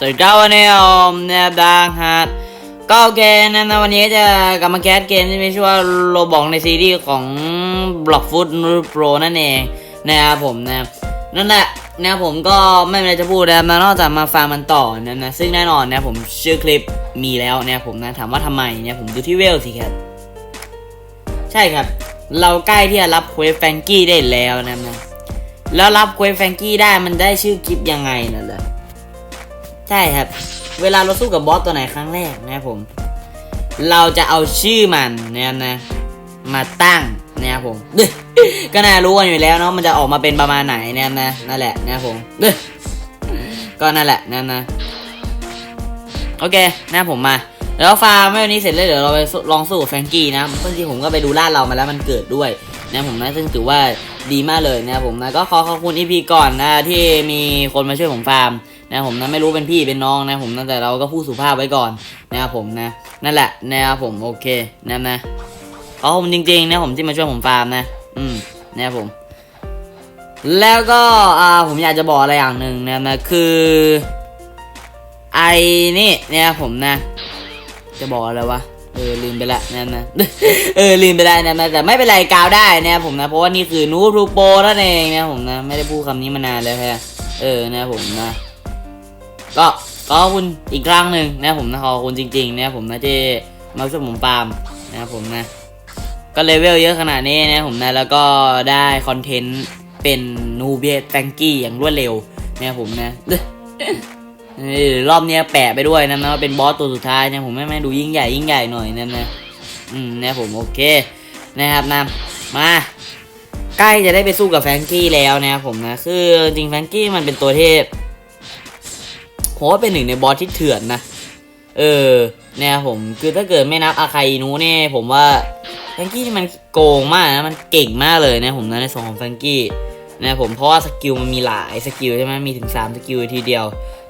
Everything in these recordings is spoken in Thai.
สวัสดีครับวันนี้ผมนะครับดังฮะก็โอเคนะนะวันนี้จะกลับมาแคสเกมที่มีชื่อว่าโรบอกในซีรีส์ของ Blockfoot Pro นั่นเองนะครับผมนะนั่นแหละนะผมก็ไม่มีอะไรจะพูดนะนอกจากมาฟังมันต่อนะนะซึ่งแน่นอนนะผมชื่อคลิปมีแล้วนะผมนะถามว่าทำไมเนี่ยผมดูที่เวลสิครับ ใช่ครับ เราใกล้ที่จะรับเควสแฟงกี้ได้แล้วนะนะแล้วรับเควสแฟงกี้ได้มันได้ชื่อคลิปยังไงน่ะเหรอ ใช่ครับ เวลาเราสู้กับบอสตัวไหนครั้งแรกนะครับผม เราจะเอาชื่อมันนะครับนะ มาตั้งนะครับผม ก็น่ารู้กันอยู่แล้วเนาะมันจะออกมาเป็นประมาณไหนนะครับนะนั่นแหละนะครับผมก็นั่นแหละนะครับนะโอเคนะครับผมมาแล้วฟาร์มไม่วันนี้เสร็จแล้วเดี๋ยวเราไปลองสู้กับแฟงกี้นะเมื่อกี้ผมก็ไปดูลาเรามาแล้วมันเกิดด้วยนะผมนะซึ่งถือว่าดีมากเลยนะครับผมนะก็ขอขอบคุณอีพีก่อนนะที่มีคนมาช่วยผมฟาร์ม นะผมนะไม่รู้เป็นพี่เป็นน้องนะผมนะแต่เราก็พูดสุภาพไว้ก่อนนะครับผมนะ นั่นแหละนะครับผมโอเคนะนะขอบคุณจริงๆนะผมที่มาช่วยผมฟาร์มนะ อืมนะครับผม แล้วก็อ่าผมอยากจะบอกอะไรอย่างหนึ่งนะนะคือไอ้นี่เนี่ยผมนะ จะบอกอะไรวะเออลืมไปละนั่นนะเออลืมไปได้นะนะแต่ไม่เป็นไรกาวได้นะครับผมนะเพราะว่านี่คือนูทูโปนั่นเองนะผมนะไม่ได้พูดคำนี้มานานแล้วแค่เออนะผมนะ ก็ขอบคุณอีกครั้งหนึ่งนะผมนะขอบคุณจริงๆนะผมนะที่มาช่วยผมปาล์มนะครับผมนะ ก็เลเวลเยอะขนาดนี้นะผมนะแล้วก็ได้คอนเทนต์เป็นนูเบียแตงกี้อย่างรวดเร็วนะผมนะรอบนี้แปะไปด้วยนะนะว่าเป็นบอสตัวสุดท้ายนี่ยผมไม่ไม่ดูยิ่งใหญ่ยิ่งใหญ่หน่อยนั่นนะอืมนะผมโอเคนะครับนะมาใกล้จะได้ไปสู้กับแฟงกี้แล้วนะครับผมนะคือจริงแฟงกี้มันเป็นตัวเทพ ผมว่าเป็นหนึ่งในบอสที่เถื่อนนะ เออนะครับผมคือถ้าเกิดไม่นับอาคาอินูเนี่ยผมว่าแฟรงกี้นี่มันโกงมากนะมันเก่งมากเลยนะผมนะในส่วนของแฟรงกี้นะผมเพราะว่าสกิลมันมีหลายสกิลใช่ไหมมีถึง 3 สกิลทีเดียว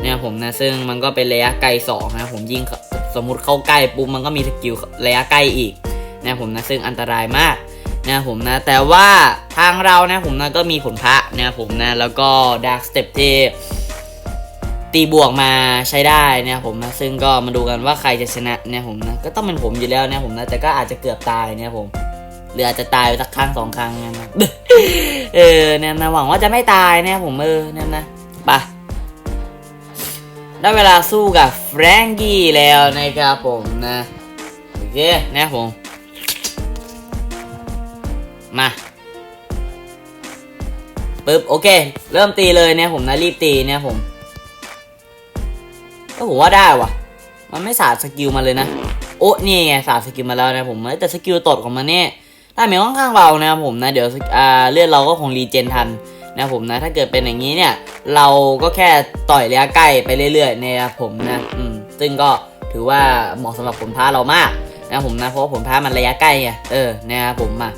นี่ยผมนะซึ่งมันก็เป็นระยะไกล2นะผมยิ่งสมมุติเข้าใกล้ปุ๊บมันก็มีสกิลระยะใกล้อีกนะผมนะซึ่งอันตรายมากนะผมนะแต่ว่าทางเรานะผมนะก็มีผลพระนะผมนะแล้วก็ดาร์กสเต็ปที่ ตีบวกมาใช้ได้นะผมนะซึ่งก็มาดูกันว่าใครจะชนะเนี่ยผมนะก็ต้องเป็นผมอยู่แล้วนะผมนะแต่ก็อาจจะเกือบตายเนี่ยผมหรืออาจจะตายไปสักครั้งสองครั้งเนี่ยนะเออเนี่ยนะหวังว่าจะไม่ตายเนี่ยผมเออเนี่ยนะไปได้เวลาสู้กับแฟรงกี้แล้วนะครับผมนะโอเคนะผมมาปึ๊บโอเค เริ่มตีเลยเนี่ยผมนะรีบตีเนี่ยผม ก็ผมว่าได้ว่ะ มันไม่สาดสกิลมาเลยนะ โอ้นี่ไงสาดสกิลมาแล้วนะผมแต่สกิลตดของมันเนี่ยถ้ามีค่อนข้างเบานะครับผมนะเดี๋ยวอ่าเลือดเราก็คงรีเจนทันนะผมนะถ้าเกิดเป็นอย่างนี้เนี่ย เราก็แค่ต่อยระยะใกล้ไปเรื่อยๆนะครับผมนะอืมซึ่งก็ถือว่าเหมาะสำหรับผลพ้าเรามากนะผมนะเพราะผลพ้ามันระยะใกล้ไงเออนะครับผมมา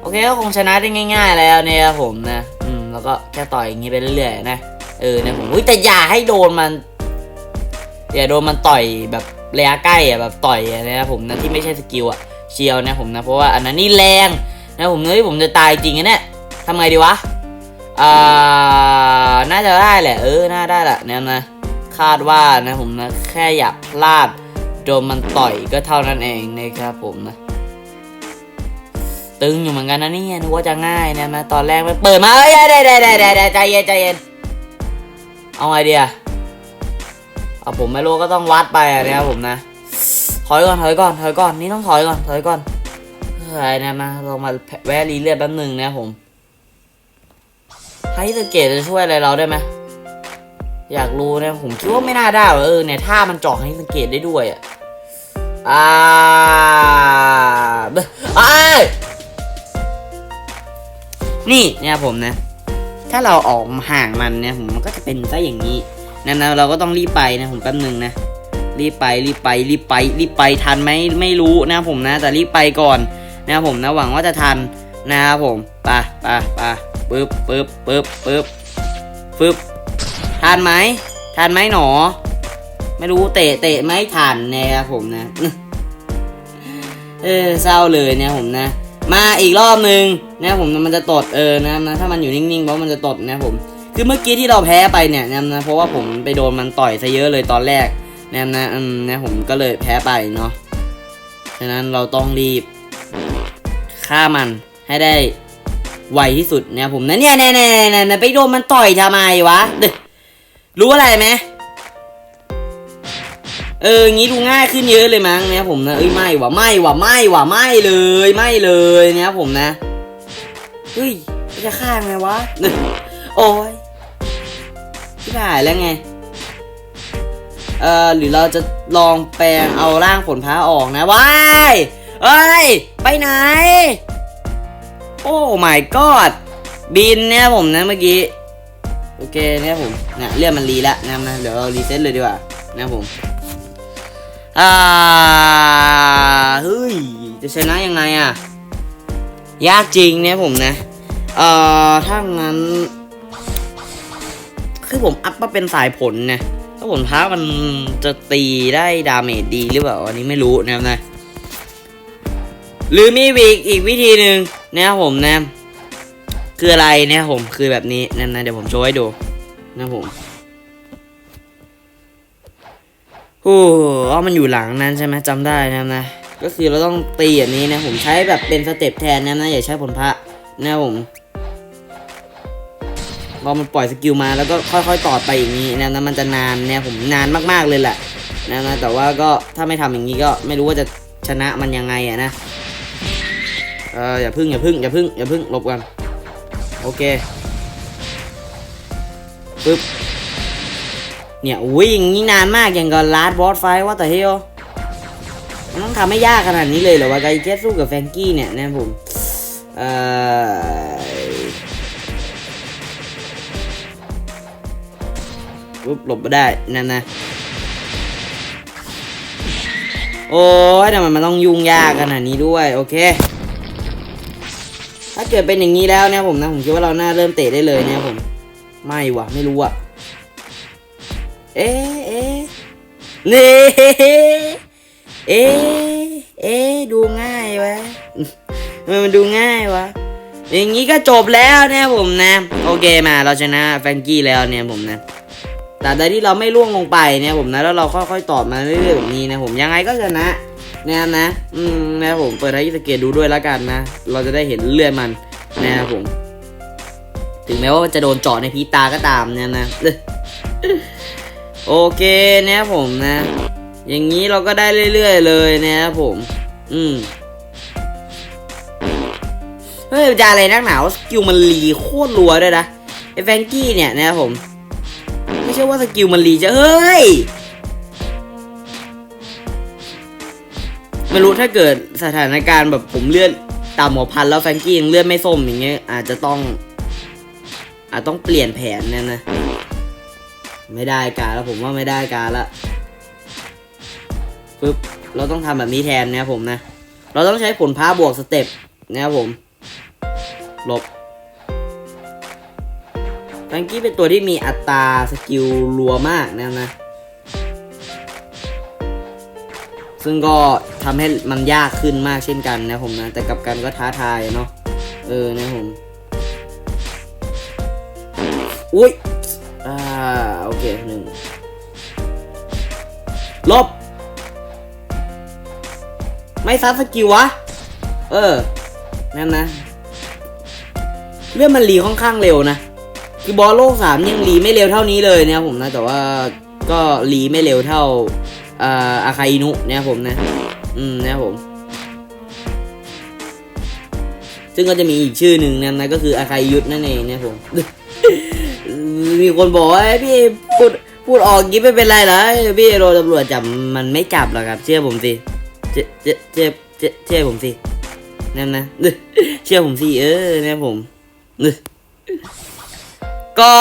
โอเคก็คงชนะได้ง่าย ๆ แล้วเนี่ยครับผมนะอืมแล้วก็แค่ต่อยอย่างนี้ไปเรื่อยๆนะเออนะผมอุ้ยแต่อย่าให้โดนมัน อย่าโดนมันต่อยแบบระยะใกล้อะแบบต่อยอะนะครับผมนะที่ไม่ใช่สกิลอะเชียวนะผมนะเพราะว่าอันนั้นนี่แรงนะผมเนื้อผมจะตายจริงนะเนี่ยทำไงดีวะอ่าน่าจะได้แหละ เออน่าได้แหละเนี่ยนะคาดว่านะผมนะแค่อย่าพลาดโดนมันต่อยก็เท่านั้นเองนะครับผมนะตึงอยู่เหมือนกันนะนี่นึกว่าจะง่ายนะนะตอนแรกมันเปิดมาเอ้ยได้ได้ได้ได้ได้ใจเย็นใจเย็นเอาไงดีอะ เอาผมไม่รู้ก็ต้องวัดไปอะนะครับผมนะ ถอยก่อนถอยก่อนถอยก่อนนี่ต้องถอยก่อนถอยก่อนเฮ้ยนะมาเรามาแวะรีเลือดแป๊บหนึ่งนะผมไฮสเกตจะช่วยอะไรเราได้ไหมอยากรู้นะผมคิดว่าไม่น่าได้เออเนี่ยถ้ามันเจาะไฮสเกตได้ด้วยอะอ่าเอ้นี่เนี่ยผมนะ ถ้าเราออกห่างมันเนี่ยผมมันก็จะเป็นซะอย่างนี้ นั่นนะเราก็ต้องรีบไปนะผมแป๊บหนึงนะรีบไปรีบไปรีบไปรีบไปทันไหมไม่รู้นะผมนะ แต่รีบไปก่อนนะผมนะหวังว่าจะทันนะครับผมไปไปไปปึ๊บปึ๊บปึ๊บปึ๊บปึ๊บทันไหมทันไหมหนอ ไม่รู้เตะเตะไม่ทันนะครับผมนะ เออเศร้าเลยเนี่ยผมนะ มาอีกรอบหนึ่งนะผมมันจะตดเออนะนะถ้ามันอยู่นิ่งๆเพราะมันจะตดนะผม คือเมื่อกี้ที่เราแพ้ไปเนี่ยนะเพราะว่าผมไปโดนมันต่อยซะเยอะเลยตอนแรกนะนะอืมนะผมก็เลยแพ้ไปเนาะฉะนั้นเราต้องรีบฆ่ามันให้ได้ไวที่สุดนะผมนะเนี่ยเนี่ยเนี่ยเนี่ยเนี่ยไปโดนมันต่อยทำไมวะเด้อรู้อะไรไหมเอองี้ดูง่ายขึ้นเยอะเลยมั้งเนี่ยผมนะเอ้ยไม่ว่ะไม่ว่ะไม่ว่ะไม่เลยไม่เลยเนี่ยผมนะเฮ้ยจะฆ่าไงวะโอ้ย ที่หายแล้วไง เออหรือเราจะลองแปลงเอาร่างผลพ้าออกนะว้ายเอ้ย ไปไหน โอ้ my god บินเนี่ยผมนะเมื่อกี้ โอเคเนี่ยผมเนี่ยเรื่องมันรีแล้วนะนะเดี๋ยวเรารีเซ็ตเลยดีกว่านะผม อ่า เฮ้ย จะชนะยังไงอะ ยากจริงเนี่ยผมนะ เอ่อ ถ้างั้น คือผมอัพมาเป็นสายผลนะถ้าผลพ้ามันจะตีได้ดาเมจดีหรือเปล่าอันนี้ไม่รู้นะครับนะหรือมีอีกอีกวิธีหนึ่งนะครับผมนะคืออะไรเนี่ยผมคือแบบนี้นะนะเดี๋ยวผมโชว์ให้ดูนะครับผมโอ้อ๋อมันอยู่หลังนั้นใช่ไหมจำได้นะครับนะ ก็คือเราต้องตีอย่างนี้นะผมใช้แบบเป็นสเต็ปแทนนะนะอย่าใช้ผลพระนะครับผม พอมันปล่อยสกิลมาแล้วก็ค่อยๆต่อไปอย่างนี้นะนะมันจะนานเนี่ยผมนานมากๆเลยแหละนะนะแต่ว่าก็ถ้าไม่ทำอย่างนี้ก็ไม่รู้ว่าจะชนะมันยังไงอะนะเอออย่าพึ่งอย่าพึ่งอย่าพึ่งอย่าพึ่งหลบกันโอเคปึ๊บเนี่ยวิ่งนี่นานมากอย่างกับลาดบอสไฟว่าแต่เฮลมันต้องทำให้ยากขนาดนี้เลยเหรอวะไกเจสสู้กับแฟงกี้เนี่ยนะผมเอ่อ ปุ๊บหลบไม่ได้นั่นนะโอ้ยทำไมมันต้องยุ่งยากขนาดนี้ด้วย โอเค ถ้าเกิดเป็นอย่างนี้แล้วเนี่ยผมนะ ผมคิดว่าเราน่าเริ่มเตะได้เลยเนี่ยผม ไม่วะไม่รู้อะเอ๊ะเอ๊ะนี่เอ๊ะเอ๊ะดูง่ายวะทำไมมันดูง่ายวะอย่างนี้ก็จบแล้วเนี่ยผมนะ โอเคมาเราชนะแฟงกี้แล้วเนี่ยผมนะ แต่ใดที่เราไม่ล่วงลงไปเนี่ยผมนะแล้วเราค่อยๆตอบมาเรื่อยๆแบบนี้นะผมยังไงก็ชนะนะครับนะ อืมนะผมเปิดให้สเกตดูด้วยแล้วกันนะ เราจะได้เห็นเลื่อดมันนะครับผม ถึงแม้ว่าจะโดนเจาะในพีตาก็ตามเนี่ยนะโอเคนะครับผมนะ อย่างนี้เราก็ได้เรื่อยๆเลยนะครับผม อืมเฮ้ยจะอะไรนักหนาวสกิลมันรีโคตรรัวด้วยนะไอ้แฟงกี้เนี่ยนะครับผม ไม่ใช่ว่าสกิลมันรีจะเฮ้ย ไม่รู้ถ้าเกิดสถานการณ์แบบผมเลื่อนต่ำหัวพันแล้วแฟงกี้ยังเลื่อนไม่ส้มอย่างเงี้ยอาจจะต้อง อาจต้องเปลี่ยนแผนเนี่ยนะ ไม่ได้การแล้วผมว่าไม่ได้การละปึ๊บเราต้องทำแบบนี้แทนนะครับผมนะ เราต้องใช้ผลพ้าบวกสเต็ปนะครับผมหลบ แฟรงกี้เป็นตัวที่มีอัตราสกิลรัวมากนะนะ ซึ่งก็ทำให้มันยากขึ้นมากเช่นกันนะผมนะ แต่กับกันก็ท้าทายเนาะ เออนะผม อุ้ย อ่า โอเคหนึ่งลบ ไม่ซัดสกิลวะ เออ นั่นนะ เรื่องมันรีค่อนข้างเร็วนะ คือบอลโลกสามยังรีไม่เร็วเท่านี้เลยเนี่ยผมนะแต่ว่าก็รีไม่เร็วเท่าอาคาอินุเนี่ยผมนะอืมเนี่ยผม ซึ่งก็จะมีอีกชื่อหนึ่งนะนะก็คืออาคาอยุทธนั่นเองเนี่ยผม มีคนบอกว่าพี่พูดพูดออกงี้ไม่เป็นไรเหรอพี่โดนตำรวจจับมันไม่จับหรอกครับ เชื่อผมสิเชื่อเชื่อเชื่อเชเชื่อผมสินั่นนะเชื่อผมสิเออเนี่ยผม ก็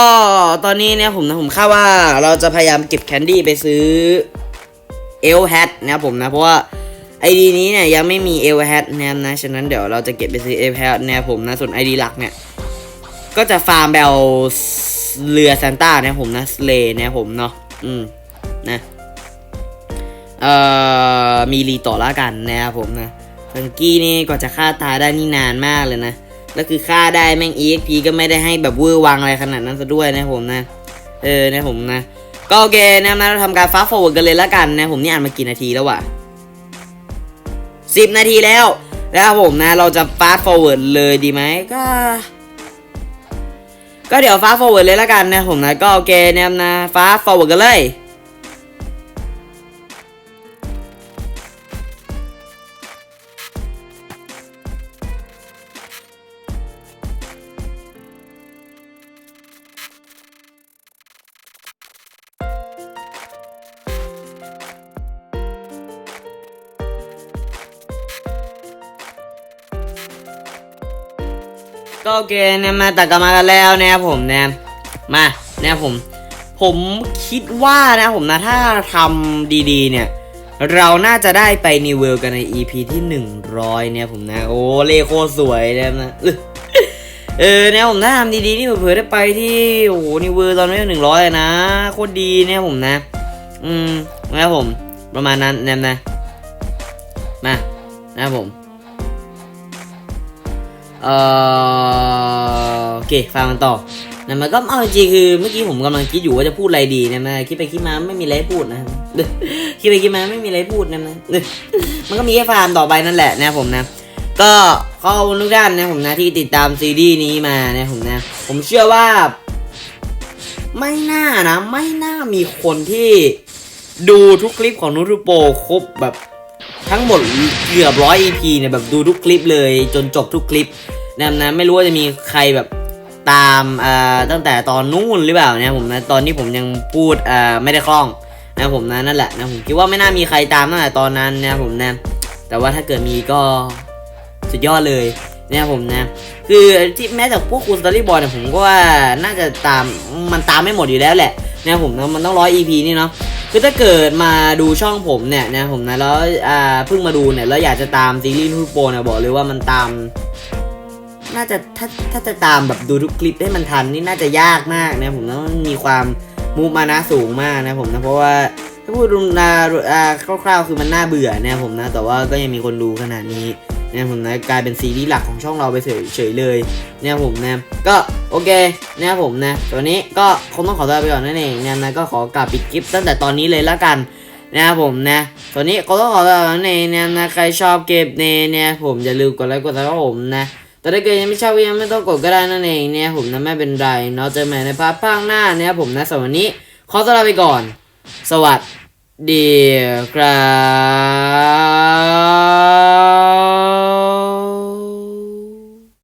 ตอนนี้เนี่ยผมนะผมคาดว่าเราจะพยายามเก็บแคนดี้ไปซื้อเอลแฮทนะครับผมนะ เพราะว่าไอดีนี้เนี่ยยังไม่มีเอลแฮทนะครับนะฉะนั้นเดี๋ยวเราจะเก็บไปซื้อเอลแฮทนะครับผมนะส่วนไอดีหลักเนี่ยก็จะฟาร์มแบลเรือซานต้าเนี่ยผมนะเลเนี่ยผมเนาะอืมนะเอ่อมีรีต่อละกันนะครับผมนะฟังกี้นี่กว่าจะฆ่าตายได้นี่นานมากเลยนะ แล้วคือค่าได้แม่ง EXP ก็ไม่ได้ให้แบบเวอร์วังอะไรขนาดนั้นซะด้วยนะผมนะ เออนะผมนะ ก็โอเคนะนะเราทำการ fast forward กันเลยละกันนะผมนี่อ่านมากี่นาทีแล้ววะสิบนาทีแล้วแล้วผมนะ เราจะ fast forward เลยดีไหมก็ ก็เดี๋ยว fast forward เลยละกันนะผมนะก็โอเคนะนะ fast forward กันเลย ก็โอเคนะมาตัดกลับมากันแล้วนะครับผมนะมานะครับผม ผมคิดว่านะผมนะถ้าทำดีๆ เนี่ย เราน่าจะได้ไปนิวเวลกันใน EP ที่ 100 เนี่ยผมนะ โอ้เลโคสวยนะนะเออเนี่ยผมถ้าทำดีๆนี่เผื่อได้ไปที่โอ้โหนิวเวลตอนนี้หนึ่งร้อยนะโคตรดีเนี่ยผมนะ อืมนะครับผม ประมาณนั้นนะนะมานะครับผม เออโอเคฟังกันต่อนะมันก็เอาจริงคือเมื่อกี้ผมกำลังคิดอยู่ว่าจะพูดอะไรดีนะนะคิดไปคิดมาไม่มีอะไรพูดนะคิดไปคิดมาไม่มีอะไรพูดนะนะมันก็มีแค่ฟาร์มต่อไปนั่นแหละนะผมนะก็ขอบคุณทุกท่านนะผมนะที่ติดตามซีรีส์นี้มานะผมนะ ผมเชื่อว่า ไม่น่านะ ไม่น่ามีคนที่ดูทุกคลิปของนูรูโปครบแบบ ทั้งหมดเกือบร้อย EP เนี่ยแบบดูทุกคลิปเลยจนจบทุกคลิปนะนะไม่รู้ว่าจะมีใครแบบตามอ่าตั้งแต่ตอนนู้นหรือเปล่านี่ยผมนะตอนที่ผมยังพูดอ่าไม่ได้คล่องนะผมนะนั่นแหละนะผมคิดว่าไม่น่ามีใครตามตั้งแต่ตอนนั้นนะผมนะแต่ว่าถ้าเกิดมีก็สุดยอดเลยเนี่ยผมนะ คือที่แม้แต่พวกคูสตอรี่บอลเนี่ยผมก็ว่าน่าจะตามมันตามไม่หมดอยู่แล้วแหละเนี่ยผมนะมันต้องร้อย EP นี่เนาะ คือถ้าเกิดมาดูช่องผมเนี่ยนะผมนะแล้วอ่าเพิ่งมาดูเนี่ยแล้วอยากจะตามซีรีส์ทูโปเนี่ยบอกเลยว่ามันตาม น่าจะถ้าถ้าจะตามแบบดูทุกคลิปให้มันทันนี่น่าจะยากมากนะผมนะมันมีความมูมานะสูงมากนะผมนะเพราะว่าถ้าพูดรุนาอ่าคร่าวๆคือมันน่าเบื่อนะผมนะแต่ว่าก็ยังมีคนดูขนาดนี้ นี่ยผมนะกลายเป็นซีรีส์หลักของช่องเราไปเฉยเฉยเลยเนี่ยผมนะก็โอเคเนี่ยผมนะตัวนี้ก็คงต้องขอตัวไปก่อนนั่นเองเนี่ยนะก็ขอกลับปิดคลิปตั้งแต่ตอนนี้เลยละกันนะครับผมนะตัวนี้ก็ต้องขอตัวไปก่อนนั่นเองเนี่ยนะ ใครชอบเก็บเนเนี่ยผมอย่าลืมกดไลค์กดซับผมนะ แต่ถ้าเกิดยังไม่ชอบก็ยังไม่ต้องกดก็ได้นั่นเองเนี่ยผมนะไม่เป็นไรเนาะเจอกันใหม่ในภาพภาคหน้าเนี่ยผมนะสำหรับวันนี้ ขอตัวลาไปก่อน สวัสดีครับ